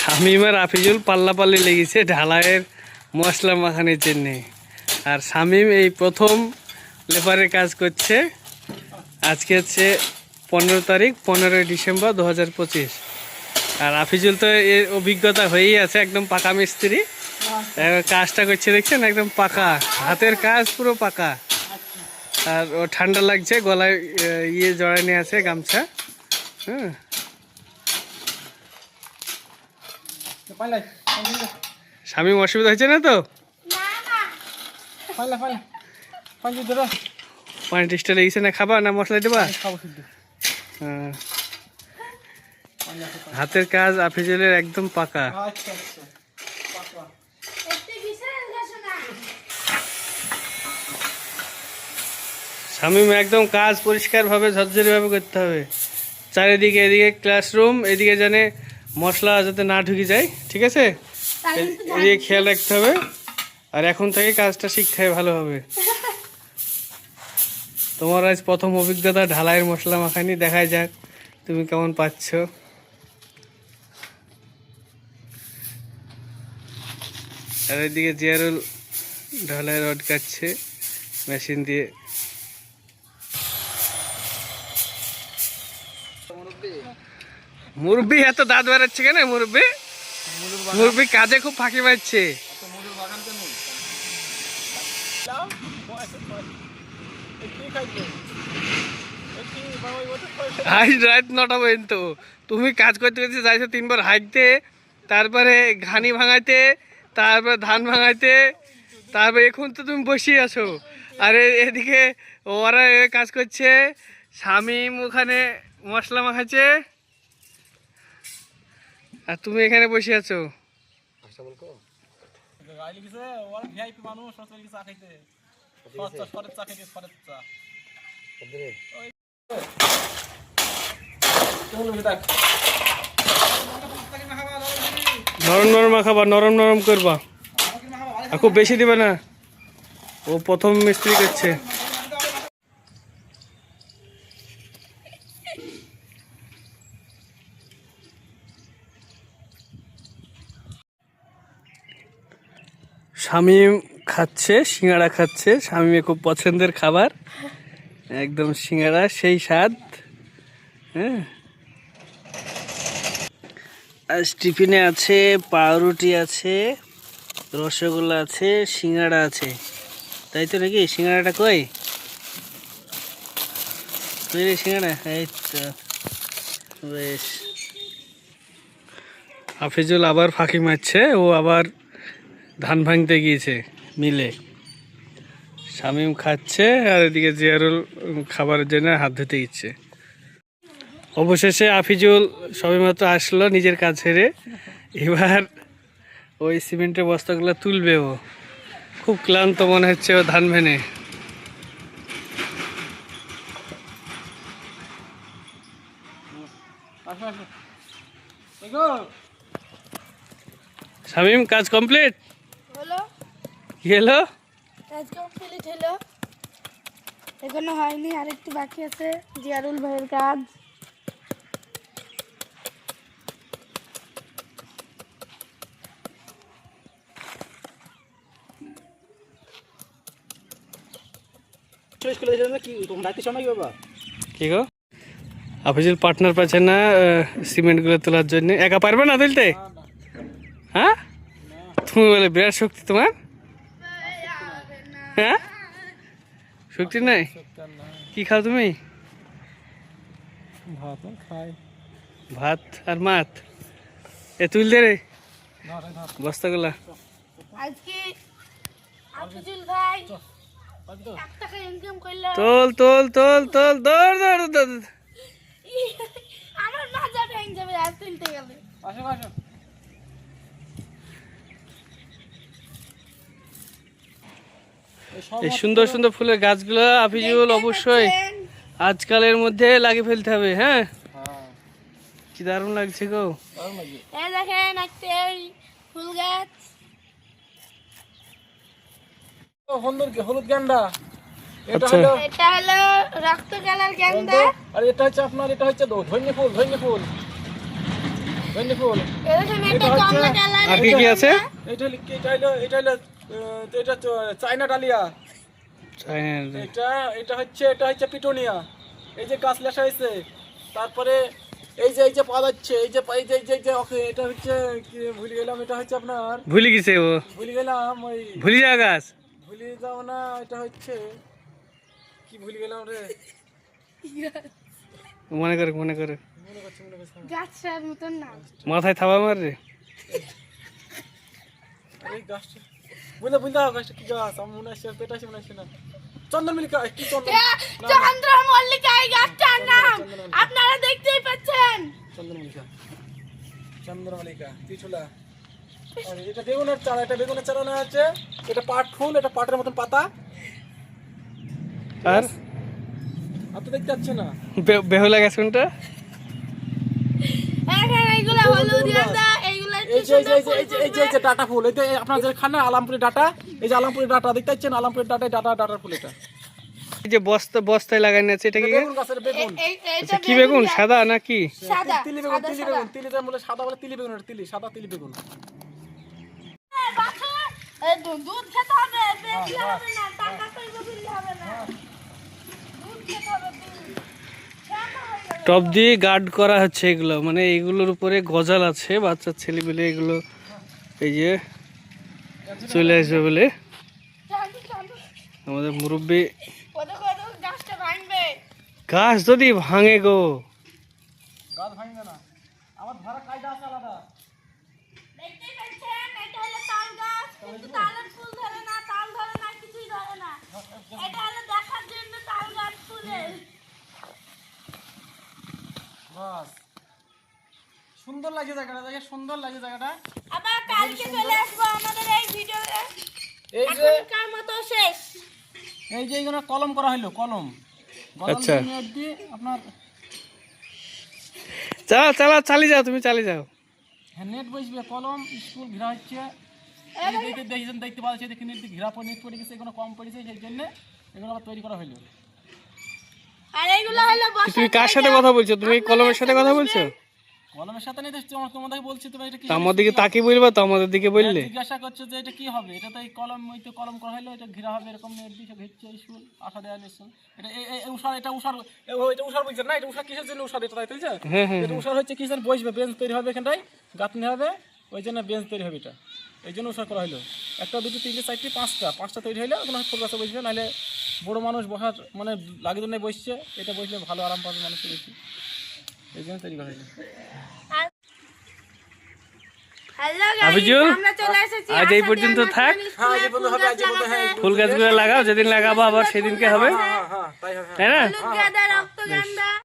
শামিম আর আফিজুল পাল্লাপাল্লি লেগেছে, ঢালাইয়ের মশলা মাখানির জন্যে। আর শামিম এই প্রথম লেবারের কাজ করছে। আজকে হচ্ছে পনেরো তারিখ, পনেরোই ডিসেম্বর দু হাজার পঁচিশ। আর আফিজুল তো এর অভিজ্ঞতা হয়েই আছে, একদম পাকা মিস্ত্রি। কাজটা করছে দেখছেন, একদম পাকা। হাতের কাজ পুরো পাকা। আর ও ঠান্ডা লাগছে, গলায় ইয়ে জড়ায় নিয়ে আছে, গামছা। হ্যাঁ। স্বামী অসুবিধা হয়েছে না তো? পানি টেস্টটা লেগেছে না খাবা না মশলা দেবা? খাব শুদ্ধ হ্যাঁ। হাতের কাজ আফিজুলের একদম পাকা। আচ্ছা আচ্ছা। শামিম একদম কাজ পরিষ্কারভাবে ঝরঝরিভাবে করতে হবে। চারিদিকে এদিকে ক্লাসরুম এদিকে জানে মশলা যাতে না ঢুকে যায় ঠিক আছে? এদিকে খেয়াল রাখতে হবে। আর এখন থেকে কাজটা শিক্ষায় ভালো হবে। তোমার আজ প্রথম অভিজ্ঞতা ঢালাইয়ের মশলা মাখানি দেখা যাক তুমি কেমন পাচ্ছ। আর এদিকে জিয়ারুল ঢালাই রড কাটছে মেশিন দিয়ে মুরব্বি এত দাঁত বেড়াচ্ছে কেন মুরব্বি? মুরব্বি কাজে খুব ফাঁকি মারছে? আজ রাত নটা পর্যন্ত। তুমি কাজ করতে করতে যাইছো তিনবার হাঁকতে তারপরে ঘানি ভাঙাইতে, তারপরে ধান ভাঙাইতে, তারপরে এখন তো তুমি বসে আছো। আর এদিকে ওরা কাজ করছে, স্বামী ওখানে মশলা মাখাচ্ছে। আর তুমি এখানে বসে আছো? নরম নরম মাখাবা নরম নরম করবা। আর খুব বেশি দিবে না। ও প্রথম মিস্ত্রি করছে। শামিম খাচ্ছে সিঙ্গাড়া খাচ্ছে। শামিমের খুব পছন্দের খাবার। একদম সিঙ্গাড়া সেই স্বাদ। হ্যাঁ। আজ টিফিনে আছে পাউরুটি আছে, রসগোল্লা আছে সিঙ্গাড়া আছে। তাই তো নাকি? সিঙ্গাড়াটা কই? কই রে সিঙ্গাড়া এই তো। বেশ। হাফিজুল আবার ফাঁকি মারছে, ও আবার ধান ভাঙতে গিয়েছে মিলে। শামিম খাচ্ছে আর এদিকে জিয়ারুল খাবারের জন্য হাত ধুতে গিচ্ছে অবশেষে আফিজুল সবেমাত্র আসলো নিজের কাজ ছেড়ে এবার ওই সিমেন্টের বস্তাগুলো তুলবে ও। খুব ক্লান্ত মনে হচ্ছে ও ধান ভেনে। শামিম, কাজ কমপ্লিট? হলো হলো কমপ্লিট হলো এখনও হয়নি আরেকটু বাকি আছে জিয়ারুল ভাইয়ের কাজ। কি গো? আফিজুল পার্টনার পাচ্ছে না আহ, সিমেন্টগুলো তোলার জন্য। একা পারবে না তুলতে? হ্যাঁ? তুমি বলে বিরাট শক্তি তোমার? হ্যাঁ? শক্তি নাই? কি খাও তুমি? ভাত খাই। ভাত আর মাত এ তুল দে রে। বস্তাগুলা। তোল তোল তোল তোল দৌড় দৌড় দৌড় আমার মাজা ভেঙে যাবে আর তুলতে গেলে। আসো আসো। এই সুন্দর সুন্দর ফুলের গাছগুলো আফিজুল অবশ্যই আজকালের মধ্যে লাগিয়ে ফেলতে হবে হ্যাঁ? হ্যাঁ। কি দারুণ লাগছে গো। এই দেখেন ফুল গাছ। ও, হলুদ হলুদ গেন্ডা। এটা আচ্ছা। হলো এটা হলো রক্ত কালার গেন্দা আর এটা হচ্ছে আপনার এটা হচ্ছে ধন্য ফুল ধন্য ফুল। ভেন্ডি ফুল। এটা হচ্ছে- কমলা কালার আর কি কি আছে? এটা হলো এটা হলো এটা হলো এটা চায়না ডালিয়া। এটা এটা হচ্ছে এটা হচ্ছে পিটোনিয়া। এই যে গাছ লেসা হয়েছে তারপরে এই যে এই যে পাওয়া যাচ্ছে এই যে এই যে এই যে এই যে ওকে এটা হচ্ছে কি ভুলে গেলাম এটা হচ্ছে আপনার ভুলে গেছে ও। ভুলে গেলাম ওই ভুলে যাওয়া গাছ? ভুলে যাও না এটা হচ্ছে কি ভুলে গেলাম রে? মনে করে মনে করে। মনে গাছটার মতন না। মাথায় থাবা মার রে। এই গাছটা বুঝলে বুঝতে হবে গাছটা কি গাছ? আমার মনে আসছে এটা মনে আসছে না। চন্দনমিলিকা কি চন্দন না, চন্দ্রমল্লিকা এই গাছটার নাম। আপনারা দেখতেই পাচ্ছেন। চন্দনমল্লিকা চন্দ্রমল্লিকা তিচুলা আর এটা বেগুনের চারা এটা বেগুনের চারা না আছে? এটা পাট ফুল এটা পাটের মতন পাতা। আর? আর তো দেখতে পাচ্ছে না। বে- বেহুলা গাছ কোনটা? এইগুলো হলুদ এইগুলো এই যে এই যে এই যে এই যে এই যে এই ডাটা ফুল এই যে আপনার যে খান না আলামপুরের ডাটা এই যে আলামপুরের ডাটা দেখতে পাচ্ছেন আলামপুরের ডাটায় ডাটা ডাটার ফুল এটা। এই যে বস্তা বস্তায় লাগানো আছে এটা কি আচ্ছা, কি বেগুন সাদা নাকি? সাদা তিলি বেগুন তিলি বেগুন তিলি যেমন বলে সাদা বলে তিলি বেগুন তিলি সাদা তিলি বেগুন। দুধ খেতে হবে হবে না টাকা হবে না দুধ খেতে হবে দুধ খেতে হবে টপ দিয়ে গার্ড করা হচ্ছে এগুলো। মানে এগুলোর উপরে গজাল আছে বাচ্চা ছেলেপেলে এগুলো এই যে চলে আসবে বলে। আমাদের মুরব্বী কত কত গাছটা ভাঙবে গাছ যদি ভাঙে গো এটা হলো তাল গাছ কিন্তু তালের ফুল ধরে না তাল ধরে না কিছুই ধরে না। এটা হলো দেখার জন্য তাল গাছ ফুলের বাস। সুন্দর লাগে জায়গাটা দেখে সুন্দর লাগে জায়গাটা। আবার কালকে চলে আসব আমাদের এই ভিডিওতে। এই যে এখনকার মতো শেষ। এই যে এইখানে কলম করা হলো কলম। আচ্ছা। আপনার চালা চালা চালিয়ে যাও তুমি চালিয়ে যাও। হ্যাঁ নেট বসবে কলম স্কুল ঘেরা হচ্ছে। এই যে দেখে দেখতে পাচ্ছি দেখে নেট ঘেরা পড়ে নেট পড়ে গেছে এগুলো কম পড়েছে সেই জন্য এগুলো আবার তৈরি করা হলো আর বসার তুমি কার সাথে কথা বলছো? তুমি কলমের সাথে কথা বলছো? কলমের সাথে নিয়ে দেখছি বলছি তুমি এটা কি আমার দিকে তাকিয়ে বলবা তো আমাদের দিকে বললে? জিজ্ঞাসা করছে যে এটা কি হবে? এটা তো এই কলম ওই তো কলম করা হলো এটা ঘেরা হবে এরকম নেট দিয়ে সব ঘিরছে স্কুল আশা দেওয়া স্কুল এটা এই- এই- এই উষার এটা উষার এটা উষার বলছে না এটা উষা কিসের জন্য উষার এটা তাই তুলছে হ্যাঁ হ্যাঁ এটা উষার হচ্ছে কিসের? বসবে বেঞ্চ তৈরি হবে এখানটায় গাঁথনি হবে ওই জন্য বেঞ্চ তৈরি হবে এটা। এই জন্য উষার করা হলো। একটা দুটো তিনটে চারটে পাঁচটা পাঁচটা তৈরি হলে ওখানে ফুল গাছে বসবে নাহলে বড় মানুষ বসার মানে লাগিত নেই বসছে এটা বসলে ভালো আরাম পাবে মানুষ বেশি। এই জন্য তৈরি করা এসেছি আজ এই পর্যন্ত থাক। হ্যাঁ হবে আজ হ্যাঁ ফুল গাছগুলো লাগাও যেদিন লাগাবো আবার সেদিনকে হবে। হ্যাঁ হ্যাঁ তাই না?